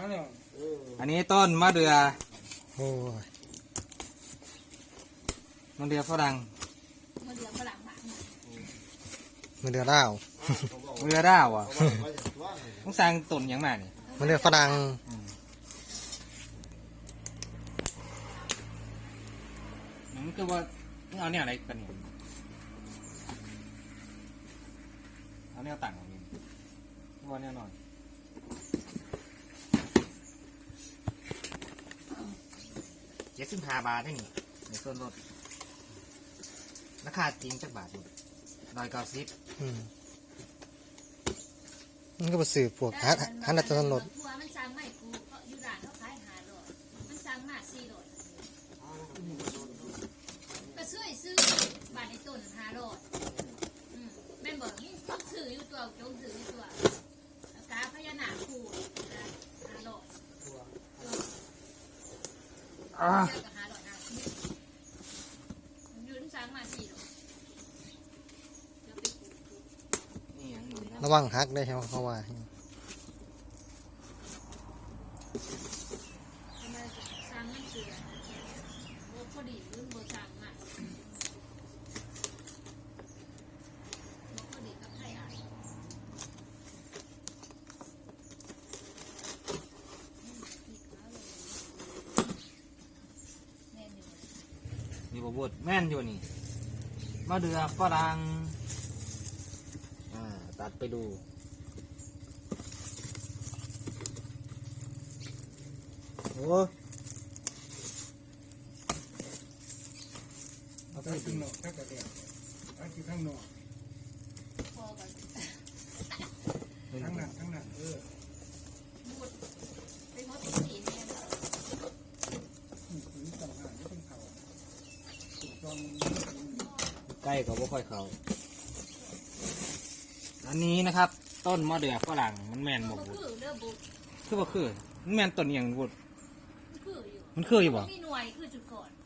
เอาเนี่ยอันนี้ต้นมะเดือโอ้ยมะเดือฝรั่งมาเหลือฝรั่งหมาเนี่ยมันเดือดร้าวมะเดือดาวอะต้องสร้างต้นหยังมาเนี่ยมันเดือดฝรั่งมันคือว่าเอาเนี่ยอะไรกันเนี่ยเอาเนี่ยต่างของนี่ว่าเนี่ยหน่อยเจ็ด สิบห้าบาทได้นี่ในส่วนลดราคาจริงจักบาทอยู่ร้อยเก้าสิบอืมมันก็ไปสื่อพวกฮันฮันดัตถนนทัวมันสั่งไม่กูเพราะอยู่ร้านเขาขายหาโลดมันสั่งมาสี่โลดก็ซื้อให้ซื้อบาทในต้นห้าโลดอืมแม่นบอกนี่ซื้ออยู่ตัวจงซื้อ นะระวังหักได้ใช่ไหมเขาว่า ทำไมสั่งมันเสือโอ้พอดีรุ่นโบสั่งมาบ่พอดีกับไผ่อาย แม่นอยู่ นี่บวชแม่นอยู่นี่มะเดือฝรั่งอ่าตัดไปดูโอ้เอาไปข้างนอกถ้ากระเดียเอาที่ข้างนอกพอกันข้างหน้าข้างหน้าเออ มุดไปหมดสีแม่น นี่ถึงเต่าหางไม่ต้องเขาถูกต้อง ใกล้กับว่าค่อยเขาอันนี้นะครับ ต้นมะเดือฝรั่งมันแม่นบบ่บุคือเด้อบุกคือบ่คือมันแม่นต้นอหย่างบุคืออยู่มันคืออยู่บ่มีหน่วยคือจุดก่อน